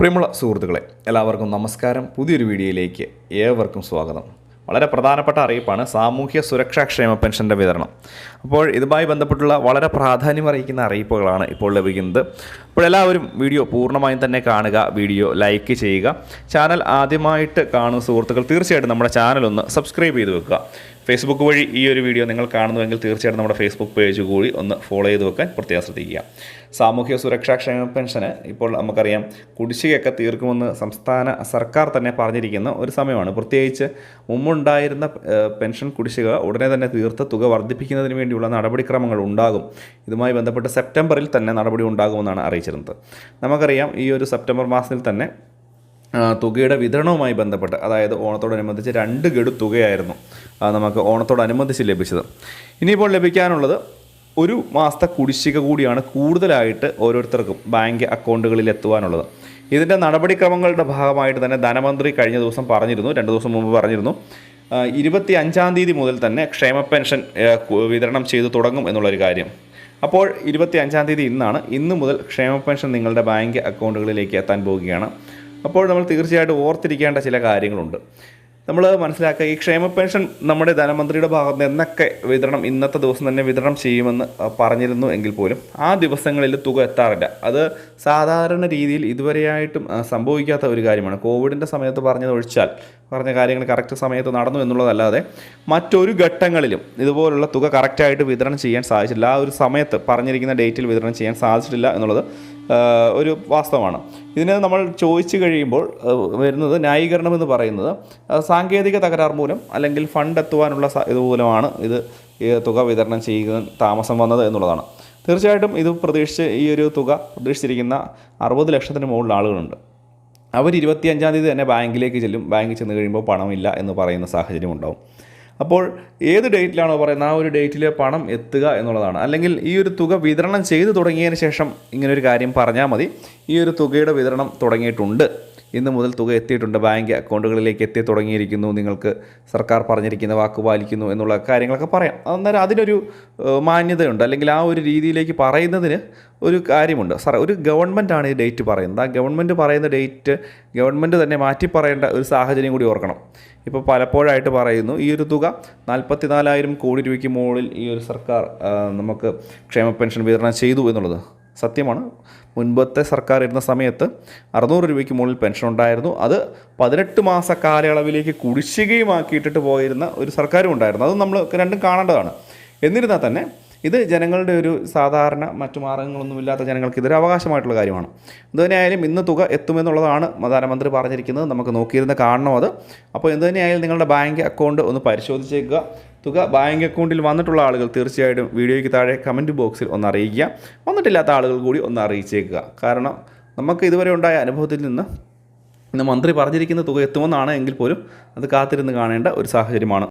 പ്രിയമുള്ള സുഹൃത്തുക്കളെ എല്ലാവർക്കും നമസ്കാരം. പുതിയൊരു വീഡിയോയിലേക്ക് ഏവർക്കും സ്വാഗതം. വളരെ പ്രധാനപ്പെട്ട അറിയിപ്പാണ് സാമൂഹ്യ സുരക്ഷാ ക്ഷേമ പെൻഷന്റെ വിതരണം. അപ്പോൾ ഇതുമായി ബന്ധപ്പെട്ടുള്ള വളരെ പ്രാധാന്യം അറിയിക്കുന്ന അറിയിപ്പുകളാണ് ഇപ്പോൾ ലഭിക്കുന്നത്. അപ്പോൾ എല്ലാവരും വീഡിയോ പൂർണമായും തന്നെ കാണുക വീഡിയോ ലൈക്ക് ചെയ്യുക. ചാനൽ ആദ്യമായിട്ട് കാണുന്ന സുഹൃത്തുക്കൾ തീർച്ചയായിട്ടും നമ്മുടെ ചാനൽ ഒന്ന് സബ്സ്ക്രൈബ് ചെയ്ത് വെക്കുക. ഫേസ്ബുക്ക് വഴി ഈ ഒരു വീഡിയോ നിങ്ങൾ കാണുന്നുവെങ്കിൽ തീർച്ചയായിട്ടും നമ്മുടെ ഫേസ്ബുക്ക് പേജ് കൂടി ഒന്ന് ഫോളോ ചെയ്ത് വെക്കാൻ പ്രത്യേകം ശ്രദ്ധിക്കുക. സാമൂഹ്യ സുരക്ഷാ ക്ഷേമ പെൻഷന് ഇപ്പോൾ നമുക്കറിയാം കുടിശ്ശികയൊക്കെ തീർക്കുമെന്ന് സംസ്ഥാന സർക്കാർ തന്നെ പറഞ്ഞിരിക്കുന്ന ഒരു സമയമാണ്. പ്രത്യേകിച്ച് മുമ്പുണ്ടായിരുന്ന പെൻഷൻ കുടിശ്ശിക ഉടനെ തന്നെ തീർത്ത് തുക വർദ്ധിപ്പിക്കുന്നതിന് വേണ്ടിയുള്ള നടപടിക്രമങ്ങൾ ഉണ്ടാകും. ഇതുമായി ബന്ധപ്പെട്ട് സെപ്റ്റംബറിൽ തന്നെ നടപടി ഉണ്ടാകുമെന്നാണ് അറിയിച്ചിരുന്നത്. നമുക്കറിയാം ഈ ഒരു സെപ്റ്റംബർ മാസത്തിൽ തന്നെ തുകയുടെ വിതരണവുമായി ബന്ധപ്പെട്ട് അതായത് ഓണത്തോടനുബന്ധിച്ച് രണ്ട് ഗഡു തുകയായിരുന്നു. നമുക്ക് ഓണത്തോടനുബന്ധിച്ച് ലഭിച്ചത്. ഇനിയിപ്പോൾ ലഭിക്കാനുള്ളത് ഒരു മാസത്തെ കുടിശ്ശിക കൂടിയാണ് കൂടുതലായിട്ട് ഓരോരുത്തർക്കും ബാങ്ക് അക്കൗണ്ടുകളിൽ എത്തുവാനുള്ളത്. ഇതിന്റെ നടപടിക്രമങ്ങളുടെ ഭാഗമായിട്ട് തന്നെ ധനമന്ത്രി കഴിഞ്ഞ ദിവസം പറഞ്ഞിരുന്നു രണ്ട് ദിവസം മുമ്പ് പറഞ്ഞിരുന്നു. ഇരുപത്തി അഞ്ചാം തീയതി മുതൽ തന്നെ ക്ഷേമ പെൻഷൻ വിതരണം ചെയ്തു തുടങ്ങും എന്നുള്ളൊരു കാര്യം. അപ്പോൾ ഇരുപത്തി അഞ്ചാം തീയതി ഇന്നാണ്. ഇന്ന് മുതൽ ക്ഷേമ പെൻഷൻ നിങ്ങളുടെ ബാങ്ക് അക്കൗണ്ടുകളിലേക്ക് എത്താൻ പോവുകയാണ് അപ്പോൾ നമ്മൾ തീർച്ചയായിട്ടും ഓർത്തിരിക്കേണ്ട ചില കാര്യങ്ങളുണ്ട്. നമ്മൾ മനസ്സിലാക്കുക ഈ ക്ഷേമ പെൻഷൻ നമ്മുടെ ധനമന്ത്രിയുടെ ഭാഗത്ത് നിന്നൊക്കെ വിതരണം ഇന്നത്തെ ദിവസം തന്നെ വിതരണം ചെയ്യുമെന്ന് പറഞ്ഞിരുന്നു എങ്കിൽ പോലും ആ ദിവസങ്ങളിൽ തുക എത്താറില്ല. അത് സാധാരണ രീതിയിൽ ഇതുവരെയായിട്ടും സംഭവിക്കാത്ത ഒരു കാര്യമാണ്. കോവിഡിന്റെ സമയത്ത് പറഞ്ഞത് ഒഴിച്ചാൽ പറഞ്ഞ കാര്യങ്ങൾ കറക്റ്റ് സമയത്ത് നടന്നു എന്നുള്ളതല്ലാതെ മറ്റൊരു ഘട്ടങ്ങളിലും ഇതുപോലുള്ള തുക കറക്റ്റായിട്ട് വിതരണം ചെയ്യാൻ സാധിച്ചില്ല ആ ഒരു സമയത്ത് പറഞ്ഞിരിക്കുന്ന ഡേറ്റിൽ വിതരണം ചെയ്യാൻ സാധിച്ചിട്ടില്ല എന്നുള്ളത് ഒരു വാസ്തവമാണ്. ഇതിനെ നമ്മൾ ചോദിച്ചു കഴിയുമ്പോൾ വരുന്നത് ന്യായീകരണം എന്ന് പറയുന്നത് സാങ്കേതിക തകരാർ മൂലം അല്ലെങ്കിൽ ഫണ്ട് എത്തുവാനുള്ള ഇതുമൂലമാണ് ഇത് തുക വിതരണം ചെയ്യുക താമസം വന്നത് എന്നുള്ളതാണ്. തീർച്ചയായിട്ടും ഇത് പ്രതീക്ഷിച്ച് ഈ ഒരു തുക പ്രതീക്ഷിച്ചിരിക്കുന്ന അറുപത് ലക്ഷത്തിന് മുകളിൽ ആളുകളുണ്ട്. അവർ ഇരുപത്തിയഞ്ചാം തീയതി തന്നെ ബാങ്കിലേക്ക് ചെല്ലും. ബാങ്കിൽ ചെന്ന് കഴിയുമ്പോൾ പണമില്ല എന്ന് പറയുന്ന സാഹചര്യം ഉണ്ടാവും അപ്പോൾ ഏത് ഡേറ്റിലാണോ പറയുന്നത് ആ ഒരു ഡേറ്റിൽ പണം എത്തുക എന്നുള്ളതാണ്. അല്ലെങ്കിൽ ഈ ഒരു തുക വിതരണം ചെയ്തു തുടങ്ങിയതിന് ശേഷം ഇങ്ങനൊരു കാര്യം പറഞ്ഞാൽ മതി. ഈ ഒരു തുകയുടെ വിതരണം തുടങ്ങിയിട്ടുണ്ട്. ഇന്ന് മുതൽ തുക എത്തിയിട്ടുണ്ട്. ബാങ്ക് അക്കൗണ്ടുകളിലേക്ക് എത്തി തുടങ്ങിയിരിക്കുന്നു. നിങ്ങൾക്ക് സർക്കാർ പറഞ്ഞിരിക്കുന്ന വാക്ക് പാലിക്കുന്നു എന്നുള്ള കാര്യങ്ങളൊക്കെ പറയാം. അന്നേരം അതിനൊരു മാന്യതയുണ്ട്. അല്ലെങ്കിൽ ആ ഒരു രീതിയിലേക്ക് പറയുന്നതിന് ഒരു കാര്യമുണ്ട്. സാർ ഒരു ഗവൺമെന്റാണ് ഈ ഡേറ്റ് പറയുന്നത്. ആ ഗവൺമെന്റ് പറയുന്ന ഡേറ്റ് ഗവൺമെന്റ് തന്നെ മാറ്റി പറയേണ്ട ഒരു സാഹചര്യം കൂടി ഓർക്കണം. ഇപ്പോൾ പലപ്പോഴായിട്ട് പറയുന്നു ഈ ഒരു തുക നാൽപ്പത്തി നാലായിരം കോടി രൂപയ്ക്ക് മുകളിൽ ഈ ഒരു സർക്കാർ നമുക്ക് ക്ഷേമ പെൻഷൻ വിതരണം ചെയ്തു എന്നുള്ളത്. സത്യമാണ്. മുൻപത്തെ സർക്കാർ ഇരുന്ന സമയത്ത് അറുന്നൂറ് രൂപയ്ക്ക് മുകളിൽ പെൻഷൻ ഉണ്ടായിരുന്നു. അത് പതിനെട്ട് മാസ കാലയളവിലേക്ക് കുടിശ്ശികയുമാക്കിയിട്ടിട്ട് പോയിരുന്ന ഒരു സർക്കാരും ഉണ്ടായിരുന്നു. അത് നമ്മൾ രണ്ടും കാണേണ്ടതാണ്. എന്നിരുന്നാൽ തന്നെ ഇത് ജനങ്ങളുടെ ഒരു സാധാരണ മറ്റു മാർഗങ്ങളൊന്നുമില്ലാത്ത ജനങ്ങൾക്ക് ഇതൊരു അവകാശമായിട്ടുള്ള കാര്യമാണ്. എന്തുതന്നെയായാലും ഇന്ന് തുക എത്തുമെന്നുള്ളതാണ് പ്രധാനമന്ത്രി പറഞ്ഞിരിക്കുന്നത്. നമുക്ക് നോക്കിയിരുന്ന് കാണണം അത്? അപ്പോൾ എന്തുതന്നെയായാലും നിങ്ങളുടെ ബാങ്ക് അക്കൗണ്ട് ഒന്ന് പരിശോധിച്ചേക്കുക. തുക ബാങ്ക് അക്കൗണ്ടിൽ വന്നിട്ടുള്ള ആളുകൾ തീർച്ചയായിട്ടും വീഡിയോയ്ക്ക് താഴെ കമന്റ് ബോക്സിൽ ഒന്ന് അറിയിക്കുക. വന്നിട്ടില്ലാത്ത ആളുകൾ കൂടി ഒന്ന് അറിയിച്ചേക്കുക. കാരണം നമുക്ക് ഇതുവരെ ഉണ്ടായ അനുഭവത്തിൽ നിന്ന് ഇന്ന് മന്ത്രി പറഞ്ഞിരിക്കുന്ന തുക എത്തുമെന്നാണ് എങ്കിൽ പോലും അത് കാത്തിരുന്ന് കാണേണ്ട ഒരു സാഹചര്യമാണ്.